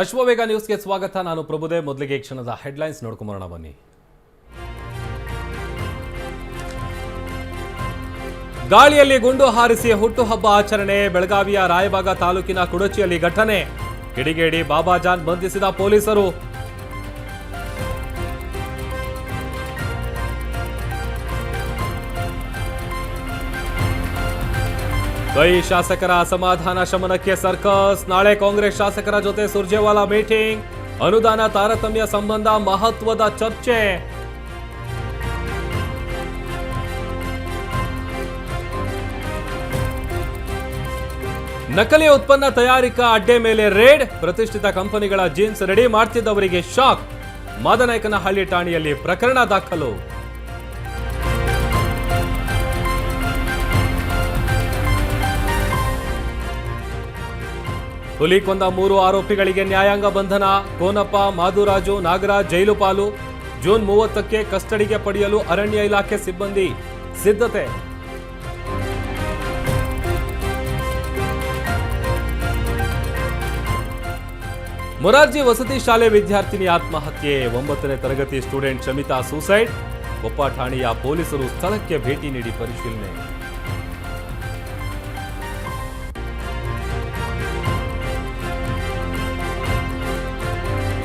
ಅಶ್ವವೇಗ ನ್ಯೂಸ್ಗೆ ಸ್ವಾಗತ. ನಾನು ಪ್ರಭುದೇ. ಮೊದಲಿಗೆ ಕ್ಷಣದ ಹೆಡ್ಲೈನ್ಸ್ ನೋಡ್ಕೊಂಬರೋಣ ಬನ್ನಿ. ಗಾಳಿಯಲ್ಲಿ ಗುಂಡು ಹಾರಿಸಿ ಹುಟ್ಟುಹಬ್ಬ ಆಚರಣೆ, ಬೆಳಗಾವಿಯ ರಾಯಬಾಗ ತಾಲೂಕಿನ ಕುಡಚಿಯಲ್ಲಿ ಘಟನೆ. ಕಿಡಿಗೇಡಿ ಬಾಬಾಜಾನ್ ಬಂಧಿಸಿದ ಪೊಲೀಸರು. ಕೈ ಶಾಸಕರ ಅಸಮಾಧಾನ ಶಮನಕ್ಕೆ ಸರ್ಕಸ್. ನಾಳೆ ಕಾಂಗ್ರೆಸ್ ಶಾಸಕರ ಜೊತೆ ಸುರ್ಜೇವಾಲಾ ಮೀಟಿಂಗ್. ಅನುದಾನ ತಾರತಮ್ಯ ಸಂಬಂಧ ಮಹತ್ವದ ಚರ್ಚೆ. ನಕಲಿ ಉತ್ಪನ್ನ ತಯಾರಿಕಾ ಅಡ್ಡೆ ಮೇಲೆ ರೇಡ್. ಪ್ರತಿಷ್ಠಿತ ಕಂಪನಿಗಳ ಜೀನ್ಸ್ ರೆಡಿ ಮಾಡ್ತಿದ್ದವರಿಗೆ ಶಾಕ್. ಮಾದನಾಯಕನಹಳ್ಳಿ ಠಾಣೆಯಲ್ಲಿ ಪ್ರಕರಣ ದಾಖಲು. ಹುಲಿ ಕೊಂದ ಮೂರು ಆರೋಪಿಗಳಿಗೆ ನ್ಯಾಯಾಂಗ ಬಂಧನ. ಕೋನಪ್ಪ, ಮಾಧುರಾಜು, ನಾಗರಾಜ್ ಜೈಲು ಪಾಲು. ಜೂನ್ ಮೂವತ್ತಕ್ಕೆ ಕಸ್ಟಡಿಗೆ ಪಡೆಯಲು ಅರಣ್ಯ ಇಲಾಖೆ ಸಿಬ್ಬಂದಿ ಸಿದ್ಧತೆ. ಮೊರಾರ್ಜಿ ವಸತಿ ಶಾಲೆ ವಿದ್ಯಾರ್ಥಿನಿ ಆತ್ಮಹತ್ಯೆ. ಒಂಬತ್ತನೇ ತರಗತಿ ಸ್ಟೂಡೆಂಟ್ ಶಮಿತಾ ಸೂಸೈಡ್. ಕೊಪ್ಪ ಠಾಣೆಯ ಪೊಲೀಸರು ಸ್ಥಳಕ್ಕೆ ಭೇಟಿ ನೀಡಿ ಪರಿಶೀಲನೆ.